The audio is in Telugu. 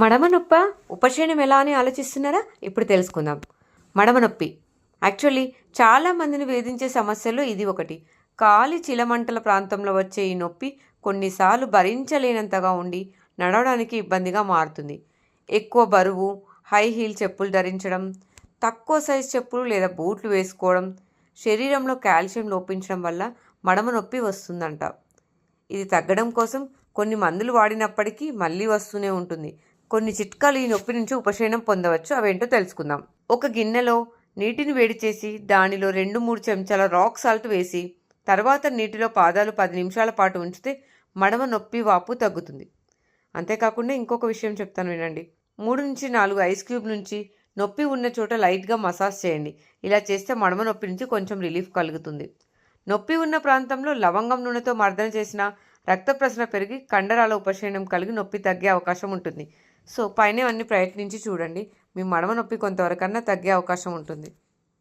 మడమ నొప్ప ఉపశమనం ఎలా అని ఆలోచిస్తున్నారా? ఇప్పుడు తెలుసుకుందాం. మడమ నొప్పి యాక్చువల్లీ చాలా మందిని వేధించే సమస్యల్లో ఇది ఒకటి. కాలి చిలమంటల ప్రాంతంలో వచ్చే ఈ నొప్పి కొన్నిసార్లు భరించలేనంతగా ఉండి నడవడానికి ఇబ్బందిగా మారుతుంది. ఎక్కువ బరువు హై హీల్ చెప్పులు ధరించడం తక్కువ సైజ్ చెప్పులు లేదా బూట్లు వేసుకోవడం శరీరంలో కాల్షియం లోపించడం వల్ల మడమ నొప్పి వస్తుందంట. ఇది తగ్గడం కోసం కొన్ని మందులు వాడినప్పటికీ మళ్ళీ వస్తూనే ఉంటుంది. కొన్ని చిట్కాలు ఈ నొప్పి నుంచి ఉపశమనం పొందవచ్చు. అవేంటో తెలుసుకుందాం. ఒక గిన్నెలో నీటిని వేడి చేసి దానిలో రెండు మూడు చెంచాల రాక్ సాల్ట్ వేసి తర్వాత నీటిలో పాదాలు పది నిమిషాల పాటు ఉంచితే మడమ నొప్పి వాపు తగ్గుతుంది. అంతేకాకుండా ఇంకొక విషయం చెప్తాను వినండి. మూడు నుంచి నాలుగు ఐస్ క్యూబ్ నుంచి నొప్పి ఉన్న చోట లైట్గా మసాజ్ చేయండి. ఇలా చేస్తే మడమ నొప్పి నుంచి కొంచెం రిలీఫ్ కలుగుతుంది. నొప్పి ఉన్న ప్రాంతంలో లవంగం నూనెతో మర్దన చేసిన రక్త ప్రసరణ పెరిగి కండరాల ఉపశమనం కలిగి నొప్పి తగ్గే అవకాశం ఉంటుంది. సో పైన అన్ని ప్రయత్నించి చూడండి. మీ మడమ నొప్పి కొంతవరకన్నా తగ్గే అవకాశం ఉంటుంది.